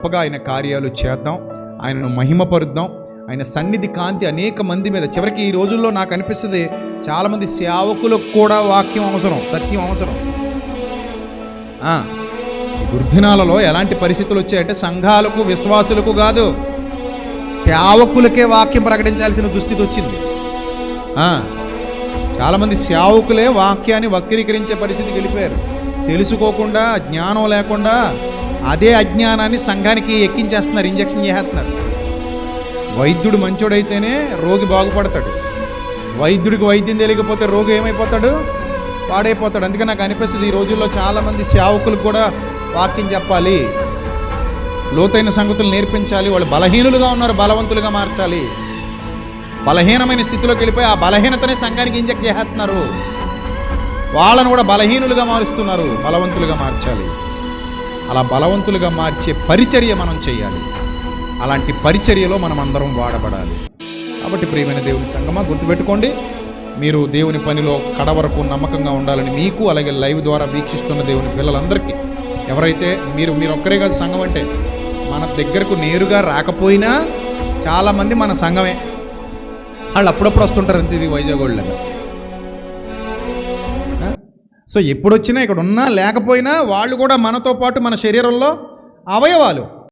గొప్పగా ఆయన కార్యాలు చేద్దాం ఆయనను మహిమపరుద్దాం. ఆయన సన్నిధి కాంతి అనేక మంది మీద చివరికి ఈ రోజుల్లో నాకు అనిపిస్తుంది చాలామంది సేవకులకు కూడా వాక్యం అవసరం సత్యం అవసరం. దుర్దినాలలో ఎలాంటి పరిస్థితులు వచ్చాయంటే సంఘాలకు విశ్వాసులకు కాదు సేవకులకే వాక్యం ప్రకటించాల్సిన దుస్థితి వచ్చింది. చాలామంది సేవకులే వాక్యాన్ని వక్రీకరించే పరిస్థితికి వెళ్ళిపోయారు. తెలుసుకోకుండా జ్ఞానం లేకుండా అదే అజ్ఞానాన్ని సంఘానికి ఎక్కించేస్తున్నారు ఇంజక్షన్ చేస్తున్నారు వైద్యుడు మంచోడైతేనే రోగి బాగుపడతాడు. వైద్యుడికి వైద్యం తెలియకపోతే రోగి ఏమైపోతాడు? పాడైపోతాడు. అందుకే నాకు అనిపిస్తుంది ఈ రోజుల్లో చాలామంది సేవకులు కూడా వాక్యం చెప్పాలి. లోతైన సంగతులు నేర్పించాలి. వాళ్ళు బలహీనులుగా ఉన్నారు బలవంతులుగా మార్చాలి. బలహీనమైన స్థితిలోకి వెళ్ళిపోయి ఆ బలహీనతనే సంఘానికి ఇంజెక్ట్ చేస్తున్నారు వాళ్ళను కూడా బలహీనులుగా మారుస్తున్నారు బలవంతులుగా మార్చాలి. అలా బలవంతులుగా మార్చే పరిచర్య మనం చేయాలి. అలాంటి పరిచర్యలో మనం అందరం వాడబడాలి. కాబట్టి ప్రియమైన దేవుని సంగమా గుర్తుపెట్టుకోండి. మీరు దేవుని పనిలో కడ వరకు నమ్మకంగా ఉండాలని మీకు అలాగే లైవ్ ద్వారా వీక్షిస్తున్న దేవుని పిల్లలందరికీ ఎవరైతే మీరు మీరు ఒక్కరే కాదు సంఘం అంటే మన దగ్గరకు నేరుగా రాకపోయినా చాలామంది మన సంఘమే. వాళ్ళు అప్పుడప్పుడు వస్తుంటారు అంతే ఇది వైజాగ్ వాళ్ళగా సో ఎప్పుడొచ్చినా ఇక్కడ ఉన్నా లేకపోయినా వాళ్ళు కూడా మనతో పాటు మన శరీరంలో అవయవాలు.